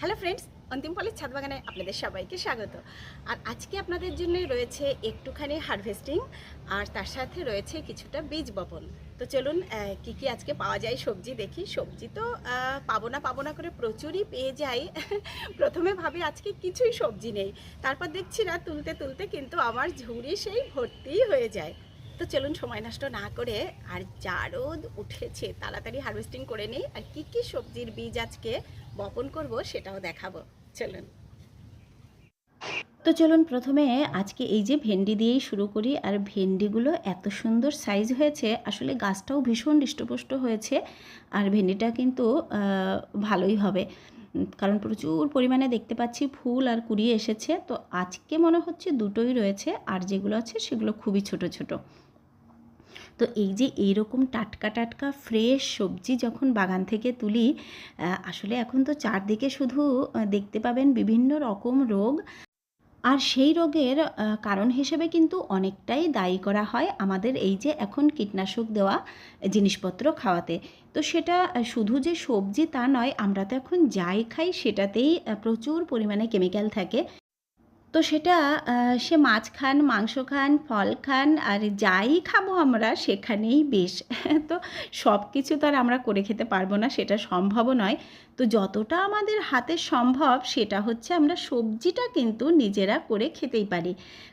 Hello friends, অন্তিম ফলের ছাদ বাগানে আপনাদের সবাইকে স্বাগত। আর আজকে আপনাদের জন্য রয়েছে একটুখানি হারভেস্টিং আর তার সাথে রয়েছে কিছুটা বীজ বপন। তো চলুন কি কি আজকে পাওয়া যায় সবজি দেখি। সবজি তো পাবো না পাবো না করে প্রচুরই পেয়ে যাই। প্রথমে ভাবি আজকে কিছুই সবজি নেই। তারপর দেখছি না, তুলতে তুলতে কিন্তু আমার ঝুড়ি সেই ভর্তিই হয়ে যায়। তো চলুন, সময় নষ্ট না করে আর যা রোদ উঠেছে, তাড়াতাড়ি হারভেস্টিং করে নিই। আর কি কি সবজির বীজ আজকে বপন করব, সেটাও দেখাবো। চলুন। তো চলুন প্রথমে আজকে এই যে ভেন্ডি দিয়েই শুরু করি, আর ভেন্ডিগুলো এত সুন্দর সাইজ হয়েছে, আসলে গাছটাও ভীষণ হৃষ্টপুষ্ট হয়েছে, আর ভেন্ডিটা কিন্তু ভালোই হবে। কারণ প্রচুর পরিমাণে দেখতে পাচ্ছি ফুল আর কুড়িয়ে এসেছে, তো আজকে মনে হচ্ছে দুটোই রয়েছে, আর যেগুলো আছে সেগুলো খুবই ছোট ছোট। তো এই যে এইরকম টাটকা টাটকা ফ্রেশ সবজি যখন বাগান থেকে তুলি আসলে এখন তো চারদিকে শুধু দেখতে পাবেন বিভিন্ন রকম রোগ। আর সেই রোগের কারণ হিসেবে কিন্তু অনেকটাই দায়ী করা হয় আমাদের এই যে এখন কীটনাশক দেওয়া জিনিসপত্র খাওয়াতে। তো সেটা শুধু যে সবজি তা নয়, আমরা তো এখন যাই খাই সেটাতেই প্রচুর পরিমাণে কেমিক্যাল থাকে। তো সেটা সে মাছ খান, মাংস খান, ফল খান, আর যাই খাব আমরা সেখানেই বেশ। তো সব কিছু তো আর আমরা করে খেতে পারব না, সেটা সম্ভবও নয়। তো যতটা আমাদের হাতে সম্ভব সেটা হচ্ছে আমরা সবজিটা কিন্তু নিজেরা করে খেতেই পারি।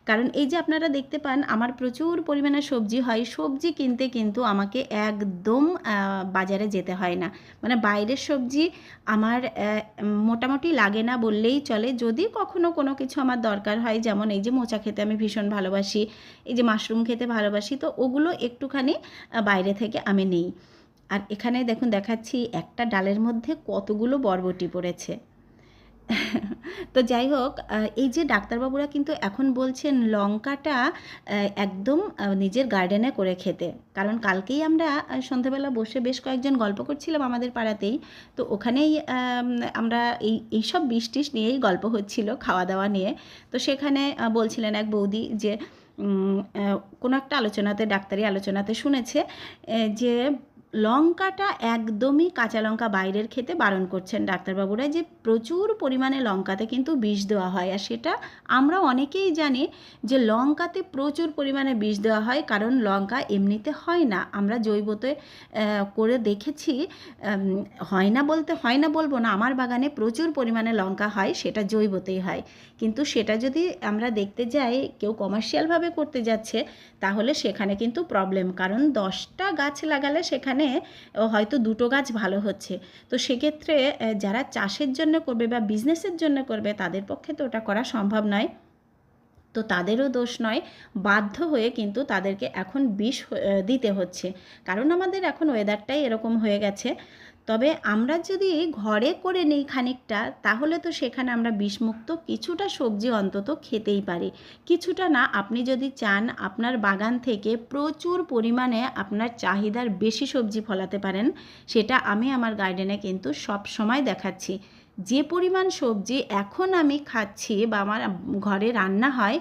কারণ এই যে আপনারা দেখতে পান, আমার প্রচুর পরিমাণে সবজি হয়, সবজি কিনতে কিন্তু আমাকে একদম বাজারে যেতে হয় না। মানে বাইরের সবজি আমার মোটামুটি লাগে না বললেই চলে। যদি কখনো কোনো কিছু আমার দরকার হয়, যেমন এই যে মোচা খেতে আমি ভীষণ ভালোবাসি, এই যে মাশরুম খেতে ভালোবাসি, তো ওগুলো একটুখানি বাইরে থেকে আমি নিই। আর এখানে দেখুন দেখাচ্ছি একটা ডালের মধ্যে কতগুলো বরবটি পড়েছে। তো যাই হোক এই যে ডাক্তারবাবুরা কিন্তু এখন বলছেন লঙ্কাটা একদম নিজের গার্ডেনে করে খেতে। কারণ কালকেই আমরা আহ, সন্ধ্যাবেলা বসে বেশ কয়েকজন গল্প করছিলাম আমাদের পাড়াতেই। তো ওখানেই আমরা এই এইসব বিষ টিস নিয়েই গল্প হচ্ছিল খাওয়া দাওয়া নিয়ে। তো সেখানে বলছিলেন এক বৌদি যে কোনো একটা আলোচনাতে ডাক্তারি আলোচনাতে শুনেছে যে লঙ্কাটা একদমই কাঁচা লঙ্কা বাইরের খেতে বারণ করছেন ডাক্তারবাবুরা যে প্রচুর পরিমাণে লঙ্কাতে কিন্তু বিষ দেওয়া হয়। আর সেটা আমরা অনেকেই জানি যে লঙ্কাতে প্রচুর পরিমাণে বিষ দেওয়া হয়, কারণ লঙ্কা এমনিতে হয় না। আমরা জৈবতে করে দেখেছি হয় না বলতে, হয় না বলব না, আমার বাগানে প্রচুর পরিমাণে লঙ্কা হয়, সেটা জৈবতেই হয়। কিন্তু সেটা যদি আমরা দেখতে যাই, কেউ কমার্শিয়ালভাবে করতে যাচ্ছে, তাহলে সেখানে কিন্তু প্রবলেম কারণ দশটা গাছ লাগালে সেখানে ও হয়তো দুটো গাছ ভালো হচ্ছে। তো সেক্ষেত্রে যারা চাষের জন্য করবে বা বিজনেসের জন্য করবে, তাদের পক্ষে তো ওটা করা সম্ভব নয়। তো তাদেরও দোষ নয়, বাধ্য হয়ে কিন্তু তাদেরকে এখন বিষ দিতে হচ্ছে। কারণ আমাদের এখন ওয়েদারটাই এরকম হয়ে গেছে। তবে আমরা যদি ঘরে করে নিই খানিকটা, তাহলে তো সেখানে আমরা বিষমুক্ত কিছুটা সবজি অন্তত খেতেই পারি। কিছুটা না, আপনি যদি চান আপনার বাগান থেকে প্রচুর পরিমাণে আপনার চাহিদার বেশি সবজি ফলাতে পারেন, সেটা আমি আমার গার্ডেনে কিন্তু সব সময় দেখাচ্ছি। যে পরিমাণ সবজি এখন আমি খাচ্ছি বা আমার ঘরে রান্না হয়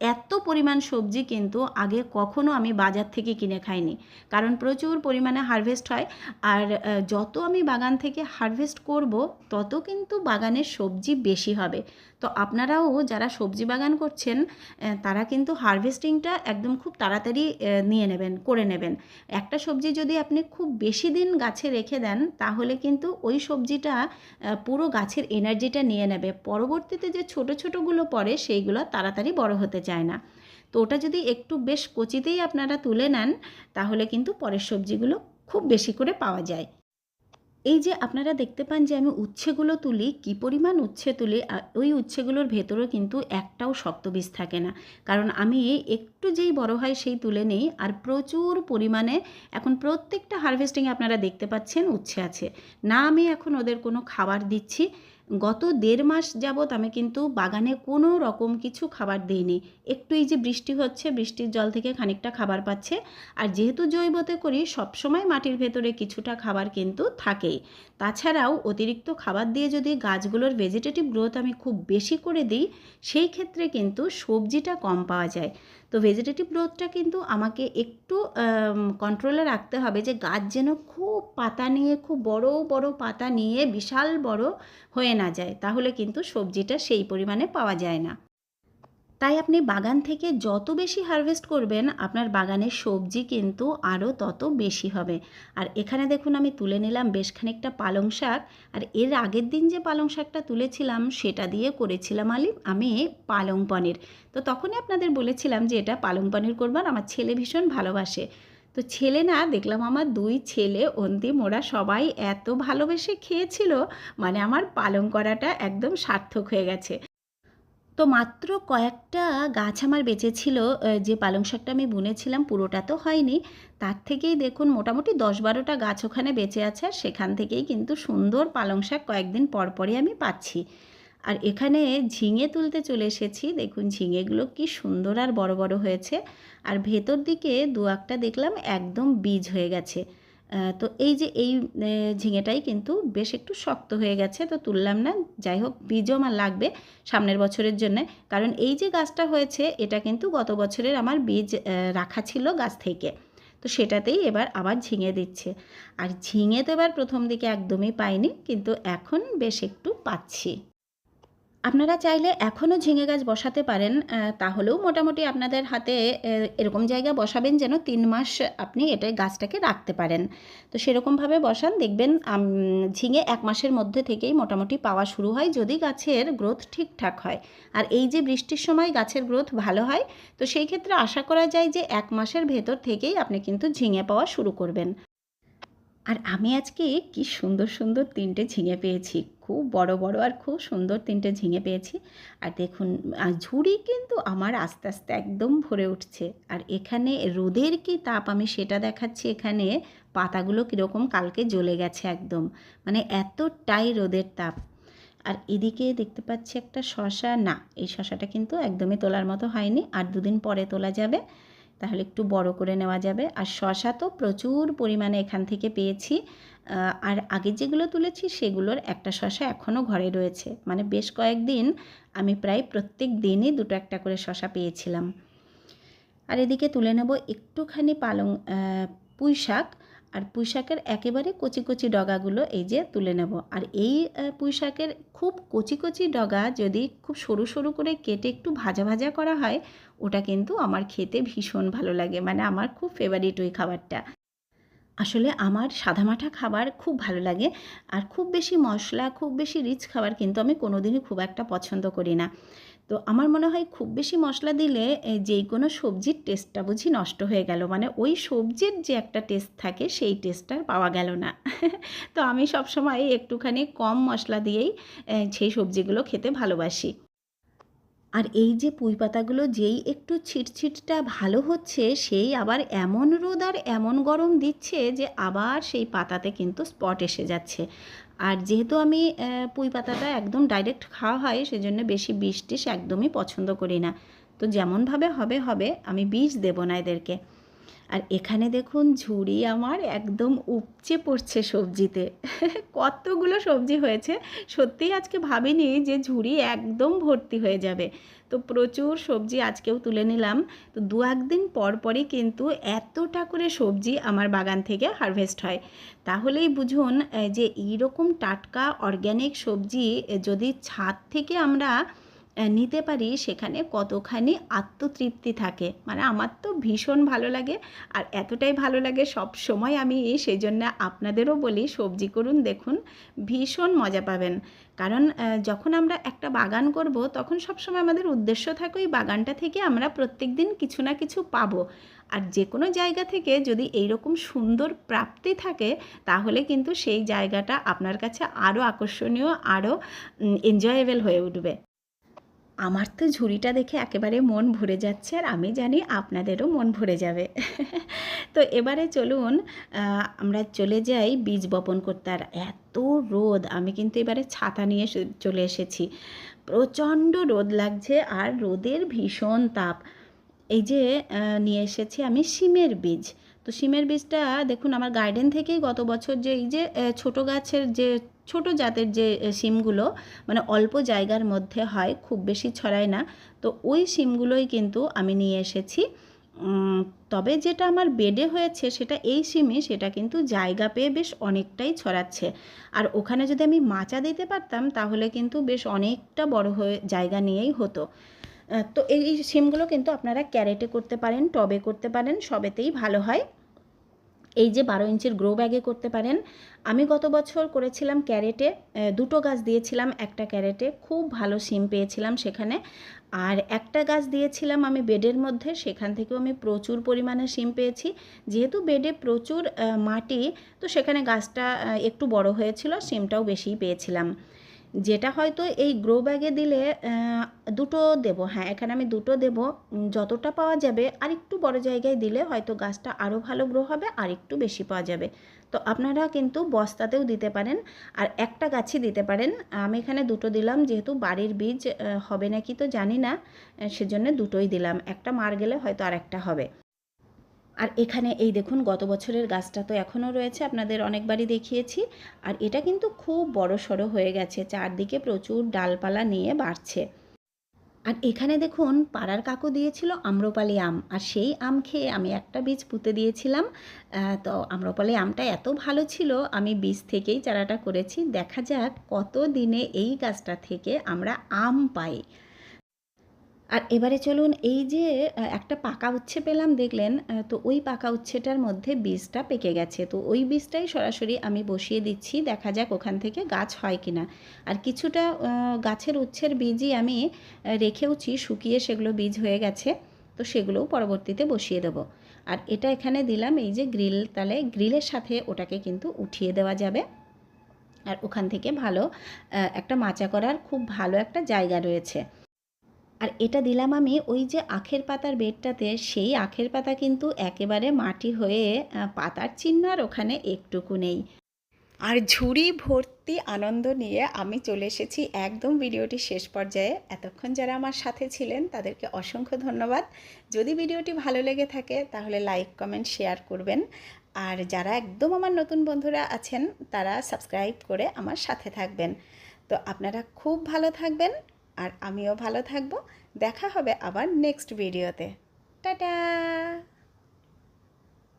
এত পরিমাণ সবজি কিন্তু আগে কখনো আমি বাজার থেকে কিনে খাইনি। কারণ প্রচুর পরিমাণে হারভেস্ট হয় আর যত আমি বাগান থেকে হারভেস্ট করব, তত কিন্তু বাগানের সবজি বেশি হবে। তো আপনারাও যারা সবজি বাগান করছেন তারা কিন্তু হারভেস্টিংটা একদম খুব তাড়াতাড়ি নিয়ে নেবেন, করে নেবেন। একটা সবজি যদি আপনি খুব বেশি দিন গাছে রেখে দেন, তাহলে কিন্তু ওই সবজিটা পুরো গাছের এনার্জিটা নিয়ে নেবে। পরবর্তীতে যে ছোট ছোটোগুলো পড়ে, সেইগুলো তাড়াতাড়ি বড় হতে চায় না। তো ওটা যদি একটু বেশ কচিতেই আপনারা তুলে নেন, তাহলে কিন্তু পরের সবজিগুলো খুব বেশি করে পাওয়া যায়। এই যে আপনারা দেখতে পান যে আমি উচ্ছেগুলো তুলি, কি পরিমাণ উচ্ছে তুলি ওই উচ্ছেগুলোর ভেতরেও কিন্তু একটাও শক্ত বীজ থাকে না। কারণ আমি একটু যেই বড় হয় সেই তুলে নেই আর প্রচুর পরিমাণে এখন প্রত্যেকটা হারভেস্টিংয়ে আপনারা দেখতে পাচ্ছেন উচ্ছে আছে। না আমি এখন ওদের কোনো খাবার দিচ্ছি। গত দেড় মাস যাবৎ আমি কিন্তু বাগানে কোনো রকম কিছু খাবার দিইনি। একটু এই যে বৃষ্টি হচ্ছে, বৃষ্টির জল থেকে খানিকটা খাবার পাচ্ছে। আর যেহেতু জৈবতে করি, সবসময় মাটির ভেতরে কিছুটা খাবার কিন্তু থাকেই। তাছাড়াও অতিরিক্ত খাবার দিয়ে যদি গাছগুলোর ভেজিটেটিভ গ্রোথ আমি খুব বেশি করে দিই, সেই ক্ষেত্রে কিন্তু সবজিটা কম পাওয়া যায়। তো ভেজিটেটিভ গ্রোথটা কিন্তু আমাকে একটু কন্ট্রোলে রাখতে হবে যে গাছ যেন খুব পাতা নিয়ে, খুব বড় বড় পাতা নিয়ে বিশাল বড় হয়ে না যায়। তাহলে কিন্তু সবজিটা সেই পরিমাণে পাওয়া যায় না। তাই আপনি বাগান থেকে যত বেশি হারভেস্ট করবেন, আপনার বাগানের সবজি কিন্তু আরও তত বেশি হবে। আর এখানে দেখুন, আমি তুলে নিলাম বেশ খানিকটা পালং শাক। আর এর আগের দিন যে পালং শাকটা তুলেছিলাম, সেটা দিয়ে করেছিলাম আলি, আমি পালং পনির। তো তখনই আপনাদের বলেছিলাম যে এটা পালং পনির করবার আমার ছেলে ভীষণ ভালোবাসে। তো ছেলে না, দেখলাম আমার দুই ছেলে অন্তিম ওরা সবাই এত ভালোবেসে খেয়েছিল মানে আমার পালং করাটা একদম সার্থক হয়ে গেছে। তো মাত্র কয়েকটা গাছ আমার বেঁচেছিল যে পালং শাকটা আমি বুনেছিলাম, পুরোটা তো হয়নি। তার থেকেই দেখুন, মোটামুটি দশ বারোটা গাছ ওখানে বেঁচে আছে, আর সেখান থেকেই কিন্তু সুন্দর পালং শাক কয়েকদিন পরপরই আমি পাচ্ছি। আর এখানে ঝিঙে তুলতে চলে এসেছি, দেখুন ঝিঙেগুলো কি সুন্দর আর বড় বড় হয়েছে। আর ভেতর দিকে দু একটা দেখলাম, একদম বীজ হয়ে গেছে। তো এই যে এই ঝিঙেটাই কিন্তু বেশ একটু শক্ত হয়ে গেছে, তো তুললাম না। যাই হোক, বীজও আমার লাগবে সামনের বছরের জন্য। কারণ এই যে গাছটা হয়েছে, এটা কিন্তু গত বছরের আমার বীজ রাখা ছিল গাছ থেকে। তো সেটাতেই এবার আবার ঝিঙে দিচ্ছে। আর ঝিঙে তো এবার প্রথম দিকে একদমই পাইনি, কিন্তু এখন বেশ একটু পাচ্ছি। আপনারা চাইলে এখনও ঝিঙে গাছ বসাতে পারেন তাহলেও মোটামুটি আপনাদের হাতে এরকম জায়গা বসাবেন যেন তিন মাস আপনি এটা গাছটাকে রাখতে পারেন। তো সেরকমভাবে বসান, দেখবেন ঝিঙে এক মাসের মধ্যে থেকেই মোটামুটি পাওয়া শুরু হয় যদি গাছের গ্রোথ ঠিকঠাক হয়। আর এই যে বৃষ্টির সময় গাছের গ্রোথ ভালো হয়, তো সেই ক্ষেত্রে আশা করা যায় যে এক মাসের ভেতর থেকেই আপনি কিন্তু ঝিঙে পাওয়া শুরু করবেন। আর আমি আজকে কি সুন্দর সুন্দর তিনটে ঝিঙে পেয়েছি। খুব বড় বড় আর খুব সুন্দর তিনটে ঝিঙে পেয়েছি। আর দেখুন ঝুড়ি কিন্তু আমার আস্তে আস্তে একদম ভরে উঠছে। আর এখানে রোদের কি তাপ? আমি সেটা দেখাচ্ছি এখানে। পাতাগুলো কীরকম কালকে জ্বলে গেছে একদম। মানে এতটাই রোদের তাপ। আর এদিকে দেখতে পাচ্ছি একটা শশা। না, এই শশাটা কিন্তু একদমই তোলার মতো হয়নি। আর দুদিন পরে তোলা যাবে। তাহলে একটু বড় করে নেওয়া যাবে। আর শশা তো প্রচুর পরিমাণে এখান থেকে পেয়েছি। আর আগে যেগুলো তুলেছি সেগুলোর একটা শশা এখনও ঘরে রয়েছে। মানে বেশ কয়েকদিন আমি প্রায় প্রত্যেক দিনই দুটো একটা করে শশা পেয়েছিলাম। আর এদিকে তুলে নেব একটুখানি পালং পুঁই শাক আর পুঁইশাকের একেবারে কচি কচি ডগাগুলো এই যে তুলে নেব। আর এই পুঁইশাকের খুব কচি কচি ডগা যদি খুব সরু সরু করে কেটে একটু ভাজা ভাজা করা হয়, ওটা কিন্তু আমার খেতে ভীষণ ভালো লাগে। মানে আমার খুব ফেভারিট ওই খাবারটা। আসলে আমার সাদামাঠা খাবার খুব ভালো লাগে। আর খুব বেশি মশলা, খুব বেশি রিচ খাবার কিন্তু আমি কোনোদিনই খুব একটা পছন্দ করি না। তো আমার মনে হয় খুব বেশি মশলা দিলে যেই কোনো সবজির টেস্টটা বুঝি নষ্ট হয়ে গেল। মানে ওই সবজির যে একটা টেস্ট থাকে সেই টেস্টটা পাওয়া গেল না। তো আমি সবসময় একটুখানি কম মশলা দিয়েই সেই সবজিগুলো খেতে ভালোবাসি। আর এই যে পুঁই পাতাগুলো যেই একটু ছিটছিটটা ভালো হচ্ছে, সেই আবার এমন রোদ আর এমন গরম দিচ্ছে যে আবার সেই পাতাতে কিন্তু স্পট এসে যাচ্ছে। আর যেহেতু আমি পুঁই পাতাটা একদম ডাইরেক্ট খাওয়া হয়, সেজন্য বেশি বিষ টিস একদমই পছন্দ করি না। তো যেমনভাবে হবে হবে, আমি বীজ দেবো না এদেরকে। আর এখানে দেখুন ঝুড়ি আমার একদম উপচে পড়ছে সবজিতে। কতগুলো সবজি হয়েছে। সত্যিই আজকে ভাবিনি যে ঝুড়ি একদম ভর্তি হয়ে যাবে। তো প্রচুর সবজি আজকেও তুলে নিলাম। তো দু একদিন পর পরই কিন্তু এতটা করে সবজি আমার বাগান থেকে হারভেস্ট হয়। তাহলেই বুঝুন যে এইরকম টাটকা অর্গ্যানিক সবজি যদি ছাদ থেকে আমরা নিতে পারি, সেখানে কতখানি আত্মতৃপ্তি থাকে। মানে আমার তো ভীষণ ভালো লাগে আর এতটাই ভালো লাগে সব সময় আমি সেই জন্য আপনাদেরও বলি, সবজি করুন, দেখুন, ভীষণ মজা পাবেন। কারণ যখন আমরা একটা বাগান করব, তখন সবসময় আমাদের উদ্দেশ্য থাকে ওই বাগানটা থেকে আমরা প্রত্যেক দিন কিছু না কিছু পাবো। আর যে কোনো জায়গা থেকে যদি এই রকম সুন্দর প্রাপ্তি থাকে, তাহলে কিন্তু সেই জায়গাটা আপনার কাছে আরও আকর্ষণীয়, আরও এনজয়েবেল হয়ে উঠবে। আমার তো ঝুড়িটা দেখে একেবারে মন ভরে যাচ্ছে আর আমি জানি আপনাদেরও মন ভরে যাবে। তো এবারে চলুন আমরা চলে যাই বীজ বপন করতে। আর এত রোদ, আমি কিন্তু এবারে ছাতা নিয়ে চলে এসেছি। প্রচণ্ড রোদ লাগছে আর রোদের ভীষণ তাপ। এই যে নিয়ে এসেছি আমি সিমের বীজ। তো সিমের বীজটা দেখুন, আমার গার্ডেন থেকেই গত বছর যে এই যে ছোট গাছের যে, ছোট জাতের যে সিমগুলো মানে অল্প জায়গার মধ্যে হয়, খুব বেশি ছড়ায় না। তো ওই সিমগুলোই কিন্তু আমি নিয়ে এসেছি। তবে যেটা আমার বেডে হয়েছে, সেটা এই সিমে সেটা কিন্তু জায়গা পেয়ে বেশ অনেকটাই ছড়াচ্ছে। আর ওখানে যদি আমি মাচা দিতে পারতাম, তাহলে কিন্তু বেশ অনেকটা বড় হয়ে, জায়গা নিয়েই হতো। তো এই সিমগুলো কিন্তু আপনারা ক্যারেটে করতে পারেন, টবে করতে পারেন, সবেতেই ভালো হয়। এই যে বারো ইঞ্চির গ্রো ব্যাগে করতে পারেন। আমি গত বছর করেছিলাম ক্যারেটে দুটো গাছ দিয়েছিলাম, একটা ক্যারেটে। খুব ভালো সিম পেয়েছিলাম সেখানে। আর একটা গাছ দিয়েছিলাম আমি বেডের মধ্যে, সেখান থেকেও আমি প্রচুর পরিমাণে সিম পেয়েছি। যেহেতু বেডে প্রচুর মাটি, তো সেখানে গাছটা একটু বড় হয়েছিল, সিমটাও বেশিই পেয়েছিলাম। যেটা হয়তো এই গ্রো ব্যাগে দিলে দুটো দেব। হ্যাঁ এখানে আমি দুটো দেব। যতটা পাওয়া যাবে আর একটু বড় জায়গায় দিলে হয়তো গাছটা আরও ভালো গ্রো হবে আর একটু বেশি পাওয়া যাবে। তো আপনারা কিন্তু বস্তাতেও দিতে পারেন, আর একটা গাছই দিতে পারেন। আমি এখানে দুটো দিলাম, যেহেতু বাড়ির বীজ হবে নাকি তো জানি না সেজন্য দুটোই দিলাম। একটা মার গেলে হয়তো আর একটা হবে। আর এখানে এই দেখুন, গত বছরের গাছটা তো এখনও রয়েছে, আপনাদের অনেকবারই দেখিয়েছি। আর এটা কিন্তু খুব বড় সড়ো হয়ে গেছে, চারদিকে প্রচুর ডালপালা নিয়ে বাড়ছে। আর এখানে দেখুন, পাড়ার কাকু দিয়েছিল আম্রপালি আম, আর সেই আম খেয়ে আমি একটা বীজ পুঁতে দিয়েছিলাম। তো আম্রপালি আমটা এত ভালো ছিল, আমি বীজ থেকেই চারাটা করেছি। দেখা যাক কত দিনে এই গাছটা থেকে আমরা আম পাই। আর এবারে চলুন এই যে একটা পাকা উচ্ছে পেলাম, দেখলেন? তো ওই পাকা উচ্ছেটার মধ্যে বীজটা পেকে গেছে। তো ওই বীজটাই সরাসরি আমি বসিয়ে দিচ্ছি, দেখা যাক ওখান থেকে গাছ হয় কিনা। আর কিছুটা গাছের উচ্ছের বীজই আমি রেখেওছি, শুকিয়ে সেগুলো বীজ হয়ে গেছে। তো সেগুলোও পরবর্তীতে বসিয়ে দেবো। আর এটা এখানে দিলাম, এই যে গ্রিল তাহলে গ্রিলের সাথে ওটাকে কিন্তু উঠিয়ে দেওয়া যাবে। আর ওখান থেকে ভালো একটা মাচা করার খুব ভালো একটা জায়গা রয়েছে। আর এটা দিলাম আমি ওই যে আখের পাতার বেডটাতে, সেই আখের পাতা কিন্তু একেবারে মাটি হয়ে পাতার চিহ্ন আর ওখানে একটুকু নেই। আর ঝুড়ি ভর্তি আনন্দ নিয়ে আমি চলে এসেছি একদম ভিডিওটি শেষ পর্যায়ে। এতক্ষণ যারা আমার সাথে ছিলেন, তাদেরকে অসংখ্য ধন্যবাদ। যদি ভিডিওটি ভালো লেগে থাকে, তাহলে লাইক, কমেন্ট, শেয়ার করবেন। আর যারা একদম আমার নতুন বন্ধুরা আছেন, তারা সাবস্ক্রাইব করে আমার সাথে থাকবেন। তো আপনারা খুব ভালো থাকবেন। আর আমিও ভালো থাকব। দেখা হবে আবার নেক্সট ভিডিওতে টাটা!